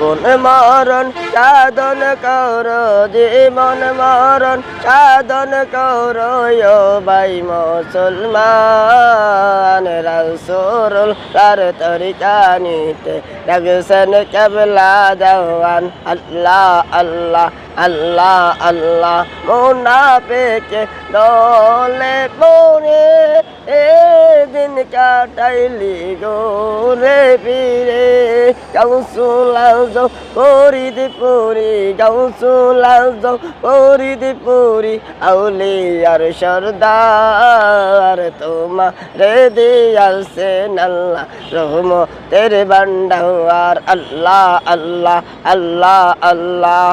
জীবন মরণ সাধন কর জীবন মরণ সাধন কর ভাই মুসলমান। রাসূল তার তরিকা নিতে লাগছেন কেবলা দেওয়ান, আল্লাহ আল্লাহ। আল্লাহ আল্লাহ মুনাফিকে দলে পড়ে এ দিন কাটাইলি গো গোরে ফিরে। গাউসুলাজ পরিদ পুরি গাউসুলাজ পরিদ পুরি আউলি আর সর্দার তোমা রে দিয়ালছে নাল্লা রহম তেরে বান্ডার আল্লাহ আল্লাহ আল্লাহ আল্লাহ।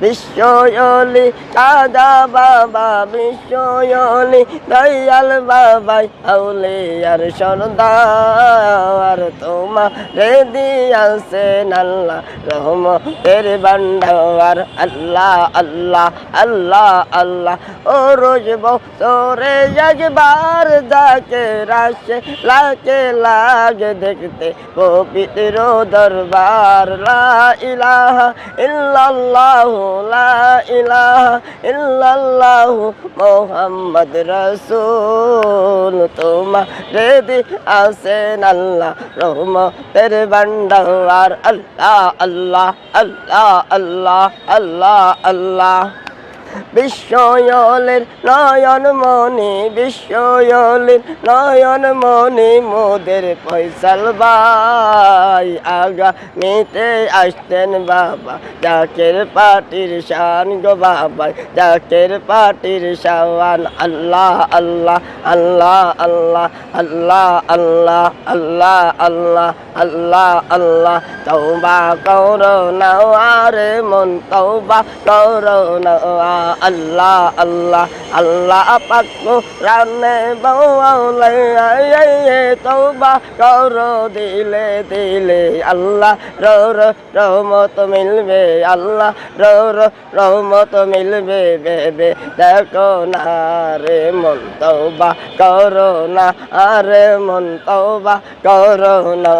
বিশ্বয়লি দাদা বাবা বিশ্বয়লি দয়াল বাবাই আউলে আর সরদার তোমা রে দিয়াছে নাল্লা রহম তের বান্ডার আল্লাহ আল্লাহ আল্লাহ আল্লাহ। ও রোজ বছরে একবার যাকে রাশে লাগে লাগে দেখতে, পবিত্র দরবার, লা ইলাহা ইল্লাল্লাহু লা ইলাহা ইল্লাল্লাহু মুহাম্মদ রাসূল। তোমা রেদি আসেন আল্লাহ রহমতের ভান্ডার। আল্লাহ আল্লাহ আল্লাহ আল্লাহ আল্লাহ আল্লাহ। বিশ্বয়লের নয়ন মনি বিশ্বয়লের নয়ন মনি মোদের ফয়সাল ভাই আগামীতে আসতেন বাবা জাকের পাটির শান গো বাবা জাকের পাটির শাওয়ান আল্লাহ আল্লাহ আল্লাহ আল্লাহ আল্লাহ আল্লাহ আল্লাহ আল্লাহ আল্লাহ আল্লাহ তৌবা করো নওয়ারে মন তৌবা করো নওয়া আল্লাহ আল্লাহ আল্লাহ পাকো রানে বৌলে তৌবা করো, দিলে দিলে আল্লাহ রো রো রহমত মিলবে, আল্লাহ রো রো রহমত মিলবে বেবে দেখো না রে মন তৌবা করো না আরে মন তৌবা করো না,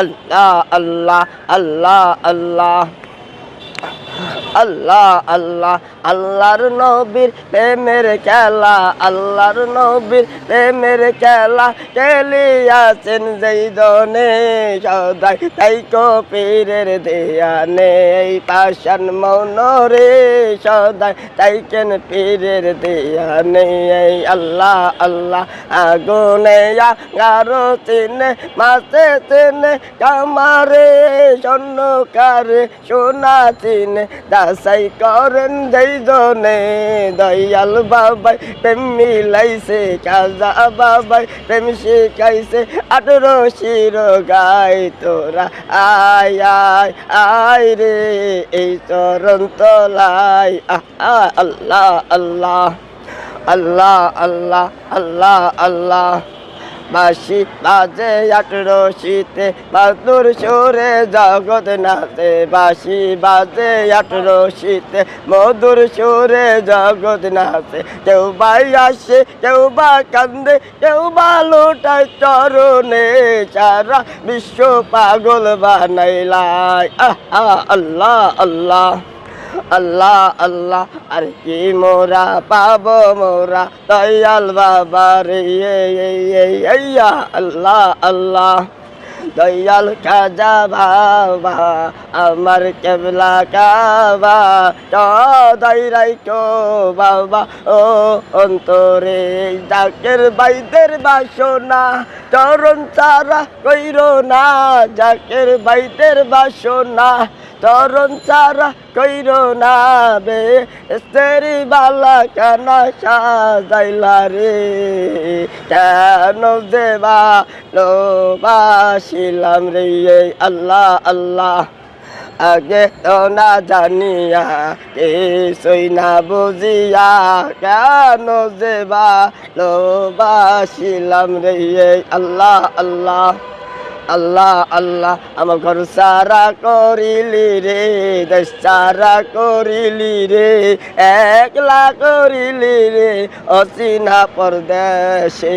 আল্লাহ আল্লাহ আল্লাহ আল্লাহ। আল্লাহ আল্লাহ, আল্লাহর নবীর প্রেমের খেলা, আল্লাহর নবীর প্রেমের খেলা। খেলিয়াছেন যেই দনে সদাই তাই কপিরের দেয়ানে। এই পাশান মনরে সদাই তাই কেন পীরের দেয়ানে? এই আল্লাহ আল্লাহ, আগুনে গারো চিনে মাসে চিনে, কামারে স্বর্ণকারে সোনা চিনে দাসাই করেন যেই জনে দয়াল বাবাই, প্রেম মিলাইছে কাজা বাবাই, প্রেম শিখাইছে আঠেরো শির গাই তোরা আয় আয় আয় রে এই চরণ তলাই আল্লাহ আল্লাহ আল্লাহ আল্লাহ আল্লাহ আল্লাহ। বাসি বাজে আটরো শীতে বাদুর সুরে জগৎ নাচে। বাসি বাজে আটরো শীতে মধুর সুরে জগৎ নাচে। কেউ বাই আসে, কেউ বা কান্দে, কেউ বা লোটায় চরণে। সারা বিশ্ব পাগল বানাইলাই। আহ, আল্লাহ আল্লাহ। আল্লাহ আল্লাহ, আর কি মোরা পাবো মোরা? দয়াল বাবা রে আল্লাহ আল্লাহ। দয়াল খাজা বাবা, আমার কেবলা কাবা। সদাই রাইকো বাবা, ও অন্তরে জাকের বাইদের বাসনা। চরণ তারা কইর না, জাকের বাইদের বাসনা। চরণ চারা কইর না বে, স্তেরি বালা কানা সাজাইলা রে? কেন দেবা লোবাসিলাম রে আল্লাহ আল্লাহ। আগে তো না জানিয়া, কিছুই না বুঝিয়া, কেন দেবা লোবাসিলাম রে আল্লাহ আল্লাহ। আল্লাহ আল্লাহ, আমার ঘর সারা করিলি রে, দেশ সারা করিলি রে, একলা করিলি রে, অচিনা পরদেশে।